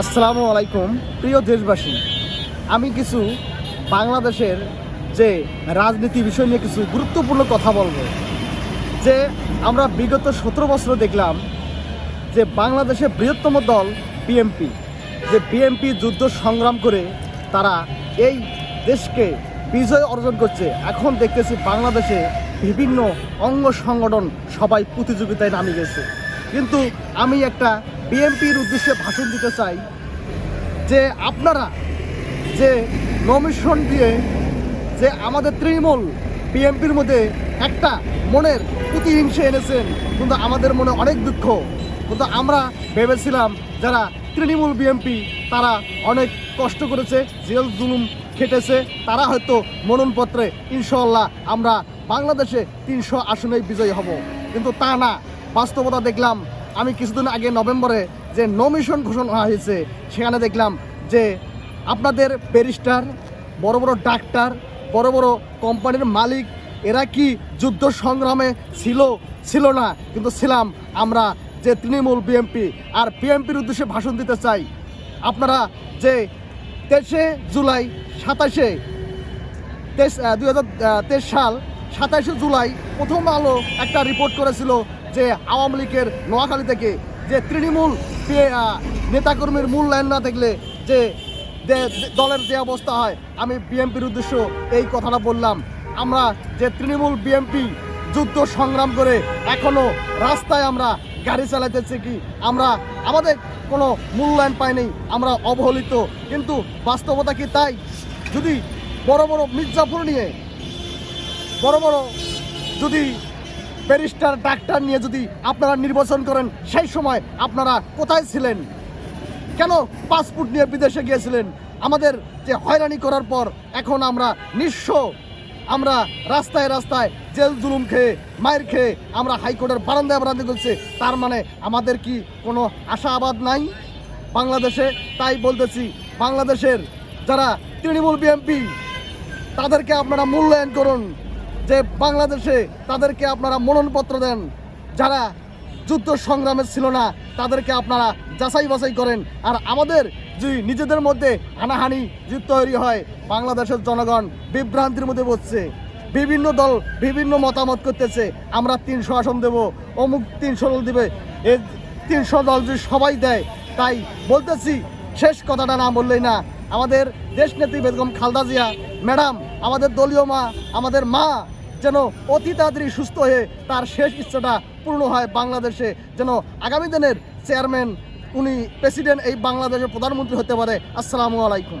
আসসালামু আলাইকুম, প্রিয় দেশবাসী। আমি কিছু বাংলাদেশের যে রাজনীতি বিষয় নিয়ে কিছু গুরুত্বপূর্ণ কথা বলব। যে আমরা বিগত সতেরো বছর দেখলাম যে বাংলাদেশের বৃহত্তম দল বিএমপি যে বিএমপি যুদ্ধ সংগ্রাম করে তারা এই দেশকে বিজয় অর্জন করছে। এখন দেখতেছি বাংলাদেশে বিভিন্ন অঙ্গ সংগঠন সবাই প্রতিযোগিতায় নামে গেছে। কিন্তু আমি একটা বিএমপির উদ্দেশ্যে ভাষণ দিতে চাই যে আপনারা যে নমিশন দিয়ে যে আমাদের তৃণমূল বিএনপির মধ্যে একটা মনের প্রতিহিংসা এনেছেন, কিন্তু আমাদের মনে অনেক দুঃখ। কিন্তু আমরা ভেবেছিলাম যারা তৃণমূল বিএনপি, তারা অনেক কষ্ট করেছে, জেল জুলুম খেটেছে, তারা হয়তো মনোনপত্রে ইনশাল্লাহ আমরা বাংলাদেশে তিনশো আসনে বিজয়ী হব। কিন্তু তা না, বাস্তবতা দেখলাম আমি কিছুদিন আগে নভেম্বরে যে নমিশন ঘোষণা হয়েছে, সেখানে দেখলাম যে আপনাদের ব্যারিস্টার বড় বড় ডাক্তার বড় বড় কোম্পানির মালিক, এরা কি যুদ্ধ সংগ্রামে ছিল? ছিল না। কিন্তু ছিলাম আমরা যে তৃণমূল বিএমপি আর বিএমপির উদ্দেশ্যে ভাষণ দিতে চাই। আপনারা যে তেইশে জুলাই সাতাশে, তেইশ দুই সাল সাতাশে জুলাই প্রথম আলো একটা রিপোর্ট করেছিল যে আওয়ামী লীগের নোয়াখালী থেকে যে তৃণমূল নেতাকর্মীর মূল্যায়ন না থাকলে যে দলের যে অবস্থা হয়, আমি বিএনপির উদ্দেশ্য এই কথাটা বললাম। আমরা যে তৃণমূল বিএনপি যুদ্ধ সংগ্রাম করে এখনও রাস্তায় আমরা গাড়ি চালাতেছি কি, আমরা আমাদের কোনো মূল্যায়ন পাইনি, আমরা অবহেলিত। কিন্তু বাস্তবতা কি তাই? যদি বড় বড় মির্জাপুর নিয়ে বড় বড় যদি ব্যারিস্টার, ডাক্তার নিয়ে যদি আপনারা নির্বাচন করেন, সেই সময় আপনারা কোথায় ছিলেন? কেন পাসপোর্ট নিয়ে বিদেশে গিয়েছিলেন? আমাদের যে হয়রানি করার পর এখন আমরা নিঃস্ব। আমরা রাস্তায় রাস্তায় জেল জুলুম খেয়ে, মায়ের খেয়ে আমরা হাইকোর্টের বারান্দায় বারান্দা করছে তার মানে আমাদের কি কোনো আশাবাদ নাই? বাংলাদেশে তাই বলতেছি, বাংলাদেশের যারা তৃণমূল বিএনপি, তাদেরকে আপনারা মূল্যায়ন করুন। যে বাংলাদেশে তাদেরকে আপনারা মনোনপত্র দেন, যারা যুদ্ধ সংগ্রামে ছিল না, তাদেরকে আপনারা যাচাই বাছাই করেন। আর আমাদের যদি নিজেদের মধ্যে হানাহানি যদি তৈরি হয়, বাংলাদেশের জনগণ বিভ্রান্তির মধ্যে বসছে বিভিন্ন দল বিভিন্ন মতামত করতেছে, আমরা তিনশো আসন দেব, অমুক তিনশো দল দিবে, এ তিনশো দল যদি সবাই দেয়, তাই বলতেছি, শেষ কথাটা না বললেই না। আমাদের দেশনেত্রী বেগম খালদা জিয়া, ম্যাডাম, আমাদের দলীয় মা, আমাদের মা যেন অতি তাড়াতাড়ি সুস্থ হয়ে তার শেষ ইচ্ছাটা পূর্ণ হয় বাংলাদেশে, যেন আগামী দিনের চেয়ারম্যান উনি প্রেসিডেন্ট এই বাংলাদেশের প্রধানমন্ত্রী হতে পারে। আসসালামু আলাইকুম।